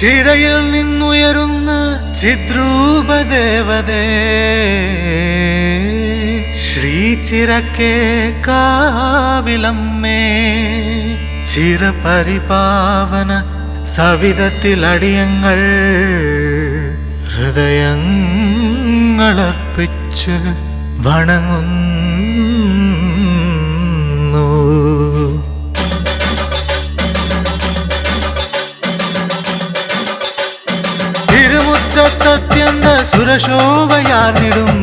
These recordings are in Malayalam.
ശിരയിൽ നിന്നുയരുന്ന ചിദ്രൂപദേവതേ ശ്രീചിരക്കേ കാവിലമ്മേ ചിരപരിപാവന സവിധത്തിലടിയങ്ങൾ ഹൃദയങ്ങളർപ്പിച്ച് വണങ്ങുന്നു. തിരുമുറ്റത്തത്യന്ത സുരശോഭയാർന്നിടും.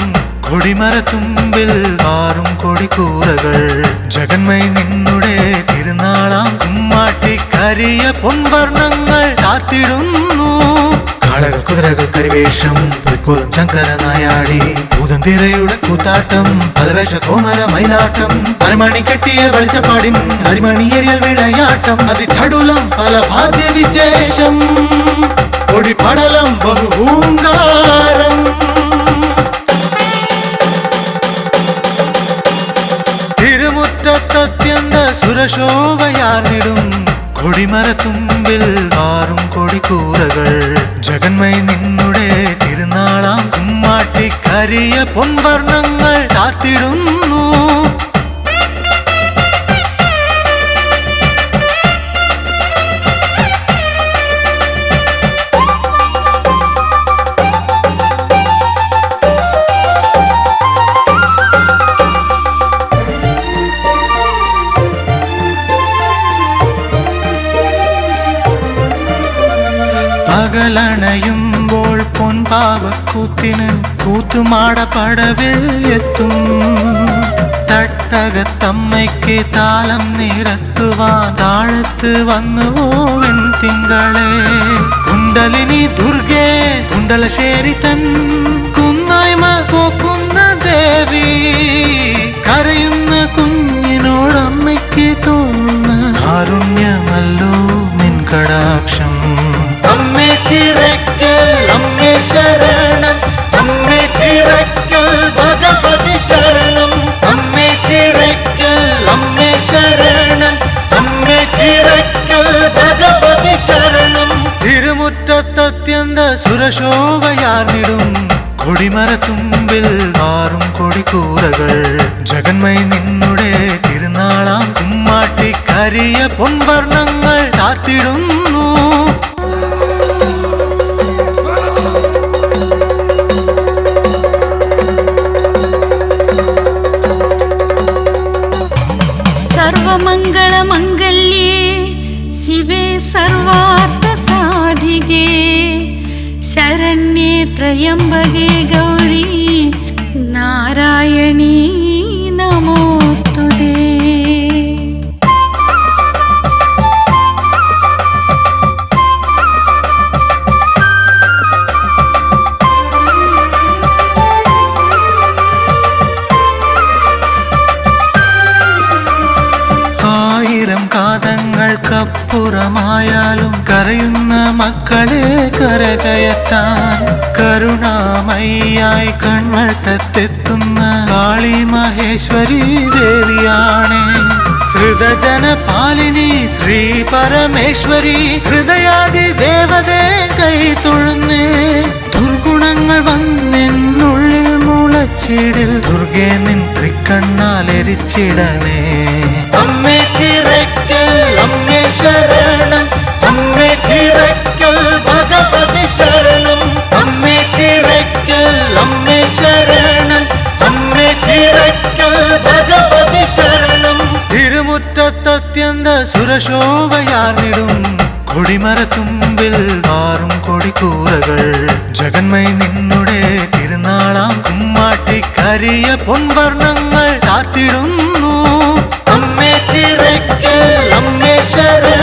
കൊടിമരത്തുമ്പിൽ ആറും കൊടിക്കൂറകൾ. ജഗന്മൈ നിന്നുടെ തിരുനാളാം കുമ്മാട്ടി കരിയ പൊൻവർണങ്ങൾ ചാർത്തിടുന്നു. കാളകൾ കുതിരകൾ കരിവേഷം പൊയ്ക്കോലം ശങ്കര നായാടി ഭൂതന്തിരയുടെ കൂത്താട്ടം പലവേഷ കോമര മൈലാട്ടം അരമണി കെട്ടിയ വെളിച്ചപ്പാടിൻ അരിമണിയേരിയൽ വിളയാട്ടം അതിചടുലം പല ഭാഗ്യവിശേഷം. പൊടിപടലം ബഹുഹൂങ്കാരം തിരുമുറ്റത്തത്യന്ത സുരശോഭയാർന്നിടും കൊടിമരത്തുമ്പിൽ ആറും കൊടിക്കൂറകൾ. ജഗന്മൈ നിന്നുടെ തിരുനാളാം കുമ്മാട്ടിക്കരിയ പൊൻവർണങ്ങൾ ചാർത്തിടുന്നു. പകലണയുമ്പോൾ പൊൻപാവക്കൂത്തിന് കൂത്തുമാടപ്പടവിൽ എത്തും. തട്ടകത്തമ്മയ്ക്ക് താലം നിരത്തുവാൻ താഴത്ത് വന്നുപോവൻ തിങ്കളെ. കുണ്ടലിനി ദുർഗേ കുണ്ടലശ്ശേരി തൻ കുന്നായ്മ ദേവി. കരയുന്ന കുഞ്ഞിനോടമ്മയ്ക്ക് തോന്നുന്ന കാരുണ്യമല്ലോ തിരുമുറ്റത്തത്യന്ത സുരശോഭയാർന്നിടും കൊടിമരത്തുമ്പിൽ ആറും കൊടിക്കൂറകൾ. ജഗന്മൈ നിന്നുടെ തിരുനാളാം കുമ്മാട്ടി കരിയ പൊൻവർണങ്ങൾ ചാർത്തിടുന്നു. ത്രയംബകേ ഗൗരി നാരായണീ ആയിരം കാതങ്ങൾക്കപ്പുറമായാലും കരയുന്ന മക്കളെ കരകയറ്റാൻ കരുണാമയ്യായി കൺവട്ടത്തെത്തുന്ന കാളി മഹേശ്വരി ദേവിയാണേ. ശ്രുതജന പാലിനി ശ്രീ പരമേശ്വരി ഹൃദയാദി ദേവതേ കൈ തൊഴുന്നേ. ദുർഗുണങ്ങൾ വന്നെന്നുള്ളിൽ മുളച്ചിടിൽ ദുർഗേ നിൻ തൃക്കണ്ണാലെരിച്ചിടണേ അമ്മേ ഭഗവതി ശരണം. അമ്മേ ചിറയ്ക്കൽ അമ്മേ ശരണം. അമ്മേ ചിറയ്ക്കൽ ഭഗവതി ശരണം. തിരുമുറ്റത്തത്യന്ത സുരശോഭയാർന്നിടും. കൊടിമരത്തുമ്പിൽ ആറും കൊടിക്കൂറകൾ. ജഗന്മൈ നിന്നുടെ തിരുനാളാം കുമ്മാട്ടി കരിയ പൊൻവർണങ്ങൾ ചാർത്തിടുന്നു. അമ്മേ ചിറയ്ക്കൽ അമ്മേ ശരണം.